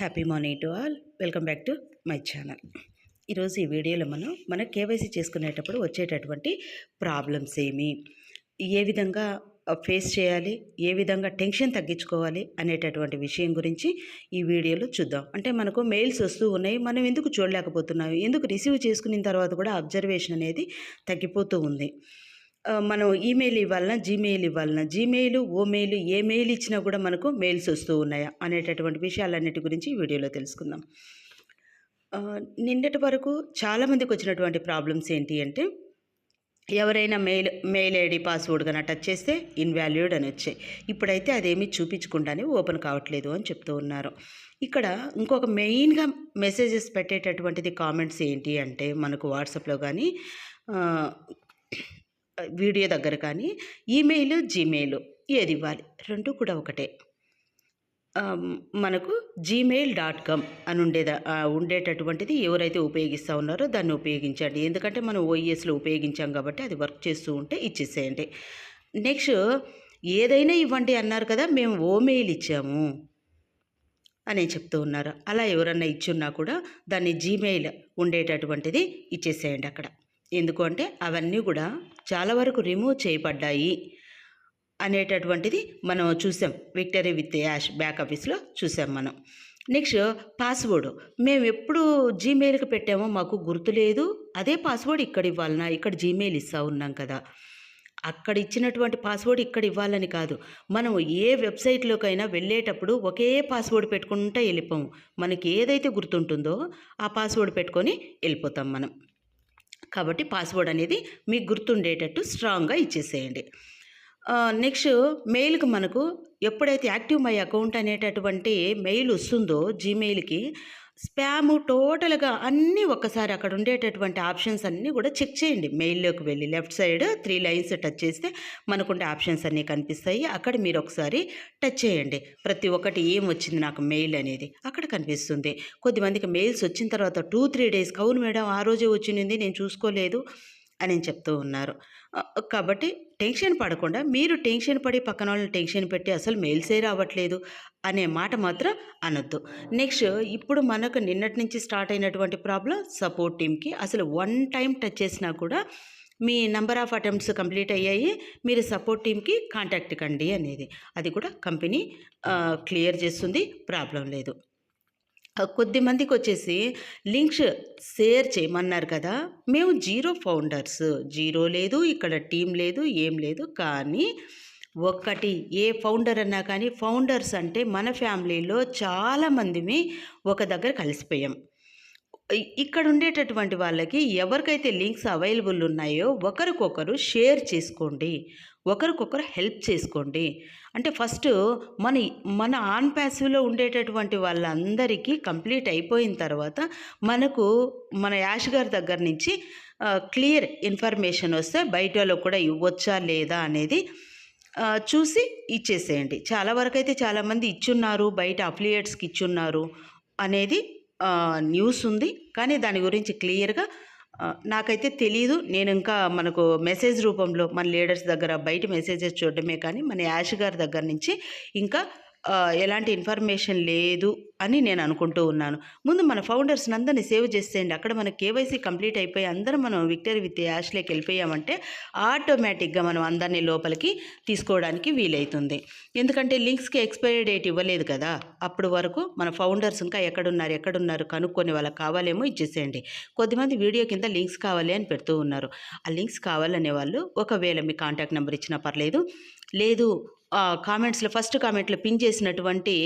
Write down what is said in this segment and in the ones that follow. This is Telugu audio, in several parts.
Happy morning to all. Welcome back to my channel. ఈరోజు ఈ వీడియోలో మనం మన కేవైసీ చేసుకునేటప్పుడు వచ్చేటటువంటి ప్రాబ్లమ్స్ ఏమి? ఏ విధంగా ఫేస్ చేయాలి? ఏ విధంగా టెన్షన్ తగ్గించుకోవాలి? అనేటటువంటి విషయం గురించి ఈ వీడియోలో చూద్దాం. అంటే మనకు మెయిల్స్ వస్తూ ఉన్నాయి మనం ఎందుకు చూడలేకపోతున్నాం? ఎందుకు రిసీవ్ చేసుకున్న తర్వాత కూడా అబ్జర్వేషన్ అనేది తగ్గిపోతూ ఉంది. మనం ఈమెయిల్ ఇవ్వాలన్నా జీమెయిల్ ఇవ్వాలన్నా జీమెయిల్ ఓ మెయిల్ ఏ మెయిల్ ఇచ్చినా కూడా మనకు మెయిల్స్ వస్తూ ఉన్నాయా అనేటటువంటి విషయాలన్నిటి గురించి ఈ వీడియోలో తెలుసుకుందాం. నిన్నటి వరకు చాలామందికి వచ్చినటువంటి ప్రాబ్లమ్స్ ఏంటి అంటే ఎవరైనా మెయిల్ మెయిల్ ఐడి పాస్వర్డ్ కన్నా టచ్ చేస్తే ఇన్వాల్యూడ్ అని వచ్చాయి. ఇప్పుడైతే అదేమీ చూపించకుండానే ఓపెన్ కావట్లేదు అని చెప్తూ ఉన్నారు. ఇక్కడ ఇంకొక మెయిన్గా మెసేజెస్ పెట్టేటటువంటిది కామెంట్స్ ఏంటి అంటే మనకు వాట్సాప్లో కానీ వీడియో దగ్గర కానీ ఈమెయిల్ జీమెయిల్ ఏది ఇవ్వాలి? రెండు కూడా ఒకటే. మనకు జీమెయిల్ డాట్ కామ్ అని ఉండేదా ఉండేటటువంటిది ఎవరైతే ఉపయోగిస్తూ ఉన్నారో దాన్ని ఉపయోగించండి. ఎందుకంటే మనం ఓఈఎస్లో ఉపయోగించాం కాబట్టి అది వర్క్ చేస్తూ ఉంటే ఇచ్చేసేయండి. నెక్స్ట్ ఏదైనా ఇవ్వండి అన్నారు కదా మేము ఓమెయిల్ ఇచ్చాము అని చెప్తూ ఉన్నారు. అలా ఎవరన్నా ఇచ్చున్నా కూడా దాన్ని జీమెయిల్ ఉండేటటువంటిది ఇచ్చేసేయండి అక్కడ. ఎందుకంటే అవన్నీ కూడా చాలా వరకు రిమూవ్ చేయబడ్డాయి అనేటటువంటిది మనం చూసాం. విక్టరీ విత్ యాష్ బ్యాక్ ఆఫీస్లో చూసాం మనం. నెక్స్ట్ పాస్వర్డ్ మేము ఎప్పుడు జీమెయిల్కి పెట్టామో మాకు గుర్తులేదు అదే పాస్వర్డ్ ఇక్కడ ఇవ్వాలన్నా ఇక్కడ జీమెయిల్ ఇస్తా ఉన్నాం కదా. అక్కడ ఇచ్చినటువంటి పాస్వర్డ్ ఇక్కడ ఇవ్వాలని కాదు. మనం ఏ వెబ్సైట్లోకైనా వెళ్ళేటప్పుడు ఒకే పాస్వర్డ్ పెట్టుకుంటూ వెళ్ళిపోము. మనకి ఏదైతే గుర్తుంటుందో ఆ పాస్వర్డ్ పెట్టుకొని వెళ్ళిపోతాం మనం. కాబట్టి పాస్వర్డ్ అనేది మీకు గుర్తుండేటట్టు స్ట్రాంగ్గా ఇచ్చేసేయండి. నెక్స్ట్ మెయిల్కి మనకు ఎప్పుడైతే యాక్టివ్ మై అకౌంట్ అనేటటువంటి మెయిల్ వస్తుందో జీమెయిల్కి స్పామ్ టోటల్గా అన్నీ ఒక్కసారి అక్కడ ఉండేటటువంటి ఆప్షన్స్ అన్నీ కూడా చెక్ చేయండి. మెయిల్లోకి వెళ్ళి left side three lines touch చేస్తే మనకుండే ఆప్షన్స్ అన్నీ కనిపిస్తాయి. అక్కడ మీరు ఒకసారి టచ్ చేయండి. ప్రతి ఒక్కటి ఏం వచ్చింది నాకు మెయిల్ అనేది అక్కడ కనిపిస్తుంది. కొద్దిమందికి మెయిల్స్ వచ్చిన తర్వాత టూ త్రీ డేస్ అవును మేడం ఆ రోజే వచ్చింది నేను చూసుకోలేదు. అని చెప్తూ ఉన్నారు. కాబట్టి టెన్షన్ పడకుండా మీరు టెన్షన్ పడి పక్కన వాళ్ళని టెన్షన్ పెట్టి అసలు మెయిల్సే రావట్లేదు అనే మాట మాత్రం అనొద్దు. నెక్స్ట్ ఇప్పుడు మనకు నిన్నటి నుంచి స్టార్ట్ అయినటువంటి ప్రాబ్లం సపోర్ట్ టీమ్కి. అసలు వన్ టైం టచ్ చేసినా కూడా మీ నెంబర్ ఆఫ్ అటెంప్ట్స్ కంప్లీట్ అయ్యాయి మీరు సపోర్ట్ టీమ్కి కాంటాక్ట్ కండి అనేది. అది కూడా కంపెనీ క్లియర్ చేస్తుంది ప్రాబ్లం లేదు. కొద్ది మందికి వచ్చేసి లింక్స్ షేర్ చేయమన్నారు కదా మేము జీరో ఫౌండర్స్. జీరో లేదు ఇక్కడ టీం లేదు ఏం లేదు కానీ ఒక్కటి ఏ ఫౌండర్ అన్నా కానీ ఫౌండర్స్ అంటే మన ఫ్యామిలీలో చాలామందిని ఒక దగ్గర కలిసిపోయాం. ఇక్కడ ఉండేటటువంటి వాళ్ళకి ఎవరికైతే లింక్స్ అవైలబుల్ ఉన్నాయో ఒకరికొకరు షేర్ చేసుకోండి. ఒకరికొకరు హెల్ప్ చేసుకోండి. అంటే ఫస్ట్ మన మన ఆన్ ప్యాసివ్లో ఉండేటటువంటి వాళ్ళందరికీ కంప్లీట్ అయిపోయిన తర్వాత మనకు మన యాష్ గారి దగ్గర నుంచి క్లియర్ ఇన్ఫర్మేషన్ వస్తే బయట వాళ్ళకు కూడా ఇవ్వచ్చా లేదా అనేది చూసి ఇచ్చేసేయండి. చాలా వరకు అయితే చాలామంది ఇచ్చున్నారు బయట అఫిలియేట్స్కి ఇచ్చున్నారు అనేది న్యూస్ ఉంది. కానీ దాని గురించి క్లియర్గా నాకైతే తెలియదు నేను ఇంకా మనకు మెసేజ్ రూపంలో మన లీడర్స్ దగ్గర బయట మెసేజెస్ చూడడమే కానీ మన యాష్ గారి దగ్గర నుంచి ఇంకా ఎలాంటి ఇన్ఫర్మేషన్ లేదు అని నేను అనుకుంటూ ఉన్నాను. ముందు మన ఫౌండర్స్ అందరినీ సేవ్ చేసేయండి. అక్కడ మన కేవైసీ కంప్లీట్ అయిపోయి అందరం మనం విక్టరీ విత్ యాష్లోకి వెళ్ళిపోయామంటే ఆటోమేటిక్గా మనం అందరినీ లోపలికి తీసుకోవడానికి వీలవుతుంది ఎందుకంటే లింక్స్కి ఎక్స్పైరీ డేట్ ఇవ్వలేదు కదా. అప్పుడు వరకు మన ఫౌండర్స్ ఇంకా ఎక్కడున్నారు ఎక్కడున్నారు కనుక్కొని వాళ్ళకి కావాలేమో ఇచ్చేసేయండి. కొద్దిమంది వీడియో కింద లింక్స్ కావాలి అని పెడుతూ ఉన్నారు. ఆ లింక్స్ కావాలనే వాళ్ళు ఒకవేళ మీ కాంటాక్ట్ నెంబర్ ఇచ్చినా పర్లేదు. లేదు కామెంట్స్లో ఫస్ట్ కామెంట్లో పిన్ చేసినటువంటి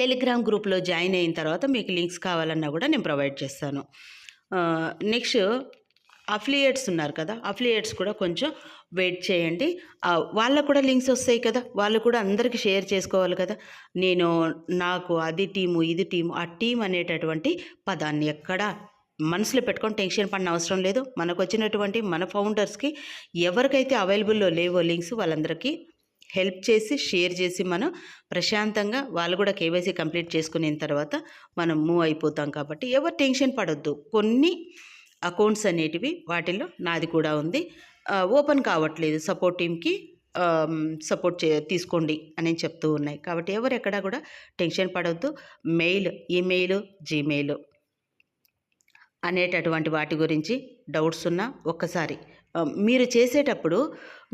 టెలిగ్రామ్ గ్రూప్లో జాయిన్ అయిన తర్వాత మీకు లింక్స్ కావాలన్నా కూడా నేను ప్రొవైడ్ చేస్తాను. నెక్స్ట్ అఫిలియేట్స్ ఉన్నారు కదా అఫిలియేట్స్ కూడా కొంచెం వెయిట్ చేయండి. వాళ్ళకు కూడా లింక్స్ వస్తాయి కదా వాళ్ళు కూడా అందరికీ షేర్ చేసుకోవాలి కదా. నేను నాకు అది టీము ఇది టీము ఆ టీం అనేటటువంటి పదాన్ని ఎక్కడ మనసులో పెట్టుకొని టెన్షన్ పడిన అవసరం లేదు. మనకు వచ్చినటువంటి మన ఫౌండర్స్కి ఎవరికైతే అవైలబుల్లో లేవో లింక్స్ వాళ్ళందరికీ హెల్ప్ చేసి షేర్ చేసి మనం ప్రశాంతంగా వాళ్ళు కూడా కేవైసీ కంప్లీట్ చేసుకున్న తర్వాత మనం మూవ్ అయిపోతాం కాబట్టి ఎవరు టెన్షన్ పడొద్దు. కొన్ని అకౌంట్స్ అనేటివి వాటిల్లో నాది కూడా ఉంది. ఓపెన్ కావట్లేదు. సపోర్ట్ టీమ్కి సపోర్ట్ చే తీసుకోండి అని చెప్తూ ఉన్నాయి. కాబట్టి ఎవరు ఎక్కడా కూడా టెన్షన్ పడవద్దు మెయిల్ ఈమెయిల్ జీమెయిల్ అనేటటువంటి వాటి గురించి డౌట్స్ ఉన్నా ఒక్కసారి మీరు చేసేటప్పుడు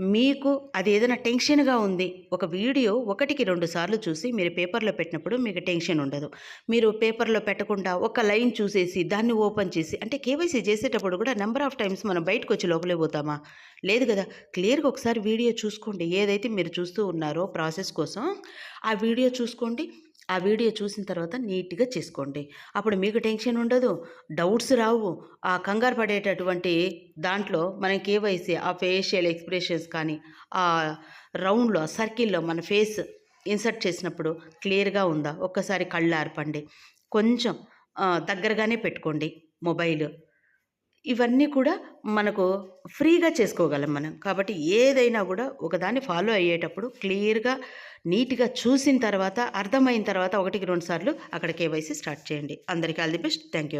మీకు అది ఏదైనా టెన్షన్గా ఉంది ఒక వీడియో ఒకటికి రెండు సార్లు చూసి మీరు పేపర్లో పెట్టినప్పుడు మీకు టెన్షన్ ఉండదు. మీరు పేపర్లో పెట్టకుండా ఒక లైన్ చూసేసి దాన్ని ఓపెన్ చేసి అంటే కేవైసీ చేసేటప్పుడు కూడా నెంబర్ ఆఫ్ టైమ్స్ మనం బయటకు వచ్చి లోపలే పోతామా? లేదు కదా! క్లియర్గా ఒకసారి వీడియో చూసుకోండి. ఏదైతే మీరు చూస్తూ ఉన్నారో ప్రాసెస్ కోసం ఆ వీడియో చూసుకోండి. ఆ వీడియో చూసిన తర్వాత నీట్గా చేసుకోండి. అప్పుడు మీకు టెన్షన్ ఉండదు. డౌట్స్ రావు. ఆ కంగారు పడేటటువంటి దాంట్లో మనం కేవైసీ ఆ ఫేషియల్ ఎక్స్ప్రెషన్స్ కానీ ఆ రౌండ్లో సర్కిల్లో మన ఫేస్ ఇన్సర్ట్ చేసినప్పుడు క్లియర్గా ఉందా? ఒక్కసారి కళ్ళు ఆర్పండి. కొంచెం దగ్గరగానే పెట్టుకోండి మొబైల్. ఇవన్నీ కూడా మనకు ఫ్రీగా చేసుకోగలం మనం. కాబట్టి ఏదైనా కూడా ఒకదాన్ని ఫాలో అయ్యేటప్పుడు క్లియర్గా నీట్గా చూసిన తర్వాత అర్థమైన తర్వాత ఒకటికి రెండు సార్లు అక్కడ కేవైసీ స్టార్ట్ చేయండి. అందరికీ all the best. Thank you